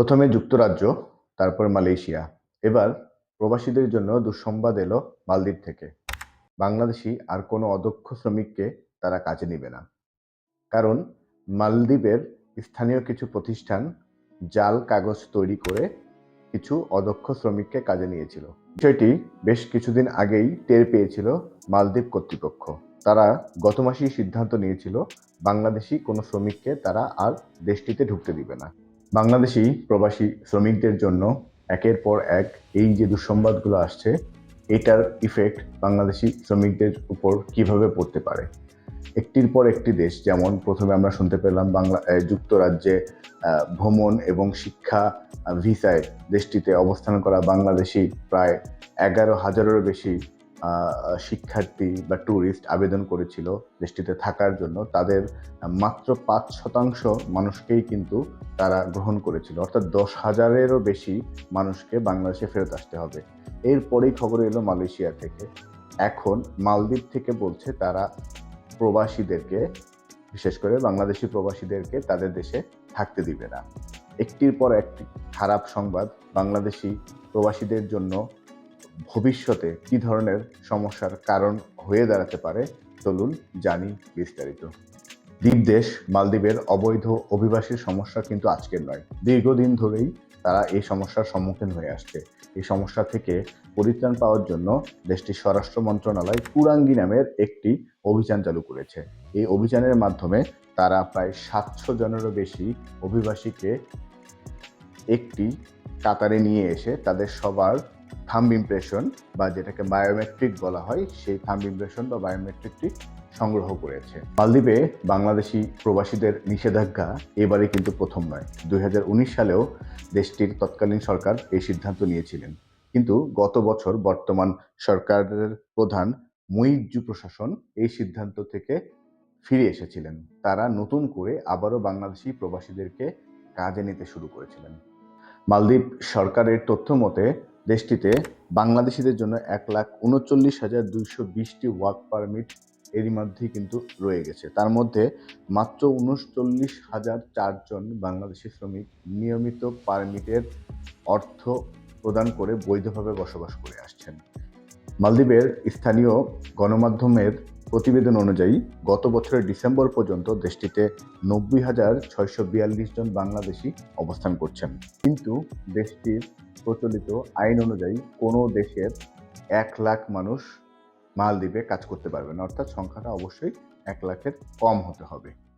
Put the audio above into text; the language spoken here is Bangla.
প্রথমে যুক্তরাজ্য, তারপর মালয়েশিয়া। এবার প্রবাসীদের জন্য দুঃসংবাদ এলো মালদ্বীপ থেকে। বাংলাদেশি আর কোনো অদক্ষ শ্রমিককে তারা কাজে নেবে না। কারণ মালদ্বীপের স্থানীয় কিছু প্রতিষ্ঠান জাল কাগজ তৈরি করে কিছু অদক্ষ শ্রমিককে কাজে নিয়েছিল। বিষয়টি বেশ কিছুদিন আগেই টের পেয়েছিল মালদ্বীপ কর্তৃপক্ষ। তারা গত মাসেই সিদ্ধান্ত নিয়েছিল, বাংলাদেশি কোনো শ্রমিককে তারা আর দেশটিতে ঢুকতে দিবে না। বাংলাদেশি প্রবাসী শ্রমিকদের জন্য একের পর এক এই যে দুঃসংবাদগুলো আসছে, এটার ইফেক্ট বাংলাদেশি শ্রমিকদের উপর কীভাবে পড়তে পারে? একটির পর একটি দেশ, যেমন প্রথমে আমরা শুনতে পেলাম বাংলা যুক্তরাজ্যে ভ্রমণ এবং শিক্ষা ভিসায় দেশটিতে অবস্থান করা বাংলাদেশি প্রায় এগারো হাজারেরও বেশি শিক্ষার্থী বা ট্যুরিস্ট আবেদন করেছিল দেশটিতে থাকার জন্য, তাদের মাত্র পাঁচ শতাংশ মানুষকেই কিন্তু তারা গ্রহণ করেছিল। অর্থাৎ দশ হাজারেরও বেশি মানুষকে বাংলাদেশে ফেরত আসতে হবে। এরপরেই খবর এলো মালয়েশিয়া থেকে। এখন মালদ্বীপ থেকে বলছে তারা প্রবাসীদেরকে, বিশেষ করে বাংলাদেশি প্রবাসীদেরকে তাদের দেশে থাকতে দিবে না। একটির পর একটি খারাপ সংবাদ, বাংলাদেশি প্রবাসীদের জন্য ভবিষ্যতে কি ধরনের সমস্যার কারণ হয়ে দাঁড়াতে পারে? চলুন জানি বিস্তারিত। দ্বীপ দেশ মালদ্বীপের অবৈধ অভিবাসীর সমস্যা কিন্তু আজকের নয়। দীর্ঘদিন ধরেই তারা এই সমস্যার সম্মুখীন হয়ে আসছে। এই সমস্যা থেকে পরিত্রাণ পাওয়ার জন্য দেশটির স্বরাষ্ট্র মন্ত্রণালয় কুরাঙ্গি নামের একটি অভিযান চালু করেছে। এই অভিযানের মাধ্যমে তারা প্রায় সাতশো জনেরও বেশি অভিবাসীকে একটি কাতারে নিয়ে এসে তাদের সবার থাম্ব ইমপ্রেশন বা যেটাকে বায়োমেট্রিক বলা হয়, সেই থাম্ব ইমপ্রেশন বা বায়োমেট্রিকটি সংগ্রহ করেছে। মালদ্বীপে বাংলাদেশি প্রবাসীদের নিষেধাজ্ঞা এবারে কিন্তু প্রথম নয়। দুই সালেও দেশটির তৎকালীন সরকার এই সিদ্ধান্ত নিয়েছিলেন। কিন্তু গত বছর বর্তমান সরকারের প্রধান মুইজ্জু প্রশাসন এই সিদ্ধান্ত থেকে ফিরে এসেছিলেন। তারা নতুন করে আবারও বাংলাদেশি প্রবাসীদেরকে কাজে নিতে শুরু করেছিলেন। মালদ্বীপ সরকারের তথ্য মতে দেশটিতে বাংলাদেশিদের জন্য এক লাখ উনচল্লিশ হাজার দুইশো বিশটি ওয়ার্ক পারমিট এরই মধ্যেই কিন্তু রয়ে গেছে। তার মধ্যে মাত্র উনচল্লিশ হাজার চারজন বাংলাদেশি শ্রমিক নিয়মিত পারমিটের অর্থ প্রদান করে বৈধভাবে বসবাস করে আসছেন। মালদ্বীপের স্থানীয় গণমাধ্যমের প্রতিবেদন অনুযায়ী গত বছরের ডিসেম্বর পর্যন্ত দেশটিতে নব্বই হাজার ছয়শো বিয়াল্লিশ জন বাংলাদেশি অবস্থান করছেন। কিন্তু দেশটির প্রচলিত আইন অনুযায়ী কোনো দেশের এক লাখ মানুষ মালদ্বীপে কাজ করতে পারবে না। অর্থাৎ সংখ্যাটা অবশ্যই এক লাখের কম হতে হবে।